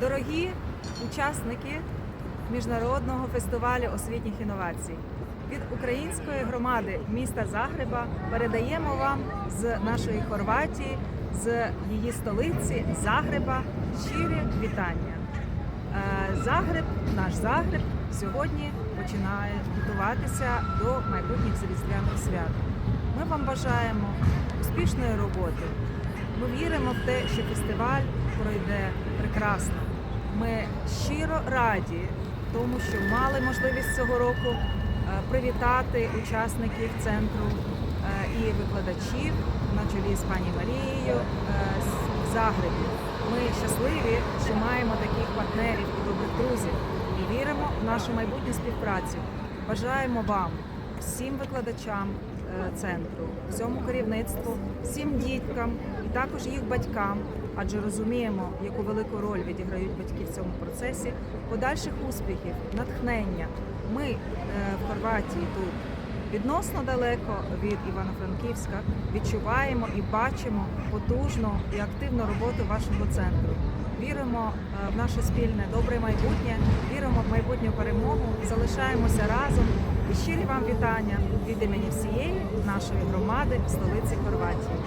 Дорогі учасники міжнародного фестивалю освітніх інновацій. Від української громади міста Загреба передаємо вам з нашої Хорватії, з її столиці Загреба щирі вітання. Е, Загреб, наш Загреб, сьогодні починає готуватися до майбутніх різдвяних свят. Ми вам бажаємо успішної роботи. Ми віримо в те, що фестиваль пройде прекрасно. Ми щиро раді тому, що мали можливість цього року е, привітати учасників центру е, і викладачів на чолі з пані Марією е, в Загребі. Ми щасливі, що маємо таких партнерів і добрих друзів і віримо в нашу майбутню співпрацю. Бажаємо вам, всім викладачам е, центру, всьому керівництву, всім діткам і також їх батькам, адже розуміємо, яку велику роль відіграють батьки в цьому процесі, подальших успіхів, натхнення. Ми е, в Хорватії тут відносно далеко від Івано-Франківська відчуваємо і бачимо потужну і активну роботу вашого центру. Віримо е, в наше спільне добре майбутнє, віримо в майбутню перемогу, залишаємося разом. І щирі вам вітання від імені всієї нашої громади в столиці Хорватії.